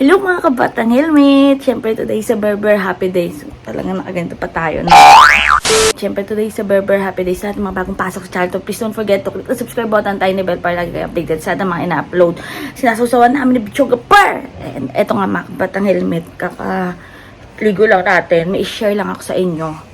Hello mga kabatang helmet! Siyempre today sa Berber Happy Days. Talagang nakaganto pa tayo. No? Siyempre today sa Berber Happy Days. Ating mga bagong pasok sa channel please don't forget to click the subscribe button tayo ni bell para lagi kayo updated sa mga ina-upload. Sinasusawan namin ni Bichoga Per! And eto nga mga kabatang helmet. Kaka ligo lang natin. May share lang ako sa inyo.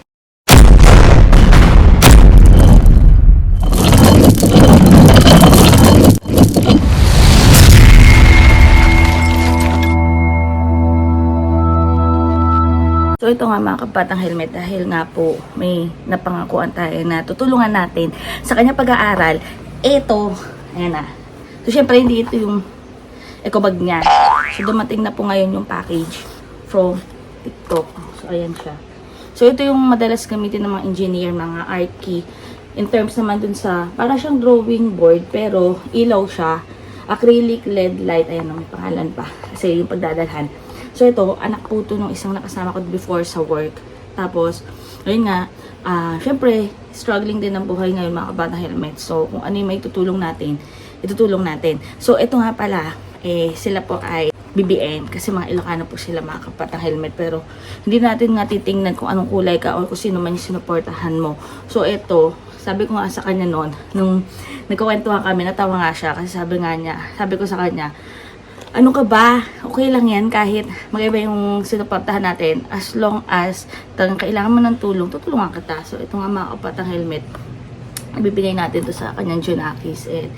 So ito nga mga kabatang helmet dahil nga po may napangakuan tayo na tutulungan natin sa kanya pag-aaral. Ito, ayan na. So syempre hindi ito yung eco bag niya. So dumating na po ngayon yung package from TikTok. So ayan siya. So ito yung madalas gamitin ng mga engineer, mga art key. In terms naman dun sa, para siyang drawing board pero ilaw siya. Acrylic LED light, ayan ang pangalan pa. Kasi yung pagdadalhan. So ito, anak po ito nung isang nakasama ko before sa work. Tapos, ayun nga, ah syempre, struggling din ang buhay ngayon mga kabata helmet. So, kung ano yung may tutulong natin, itutulong natin. So, ito nga pala, eh, sila po ay BBN kasi mga Ilocano po sila mga kapatang helmet pero hindi natin nga titingnan kung anong kulay ka o kung sino man yung sinuportahan mo. So ito, sabi ko nga sa kanya noon, nung nagkakwentuhan kami, natawa nga siya kasi sabi nga niya, sabi ko sa kanya, ano ka ba? Okay lang yan kahit mag-iba yung sinuportahan natin as long as talagang kailangan mo ng tulong, tutulungan kita. So ito nga mga kapatang helmet, ibibigay natin to sa kanyang Junakis. Eh,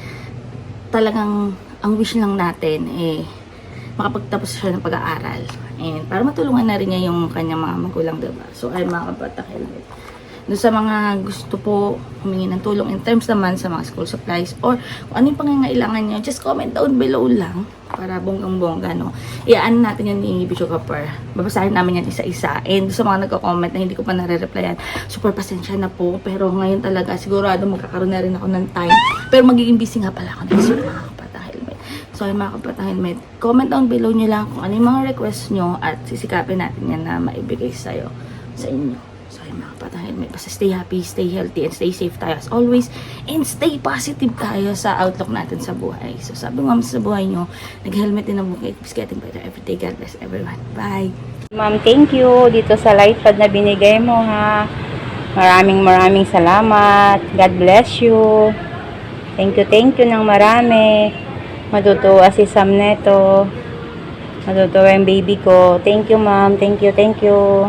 talagang ang wish lang natin eh makapagtapos siya ng pag-aaral. And para matulungan na rin niya yung kanyang mga magulang, diba? So, ay mga kabatang helmet. Doon sa mga gusto po humingi ng tulong in terms naman sa mga school supplies or kung ano yung pangangailangan niyo, just comment down below lang para bonggang-bongga, no? Iaan natin yan ni Bicho Kapar. Babasahin namin yan isa-isa. And sa mga nagko-comment na hindi ko pa nare-replyan, super pasensya na po. Pero ngayon talaga, sigurado magkakaroon na rin ako ng time. Pero magiging busy nga pala ako next week, mga kapatang helmet. So, mga kapatang helmet, comment down below nyo lang kung ano yung mga request nyo at sisikapin natin yan na maibigay sa'yo, sa inyo. So, ayun mga kapatang helmet, basta stay happy, stay healthy, and stay safe tayo as always. And stay positive tayo sa outlook natin sa buhay. So, sabi mo sa buhay nyo, nag-helmet din ang buhay. Keeps getting better every day. God bless everyone. Bye! Ma'am, thank you dito sa light pad na binigay mo ha. Maraming maraming salamat. God bless you. Thank you, thank you ng marami. Matutuwa si Sam neto. Matutuwa yung baby ko. Thank you, ma'am. Thank you, thank you.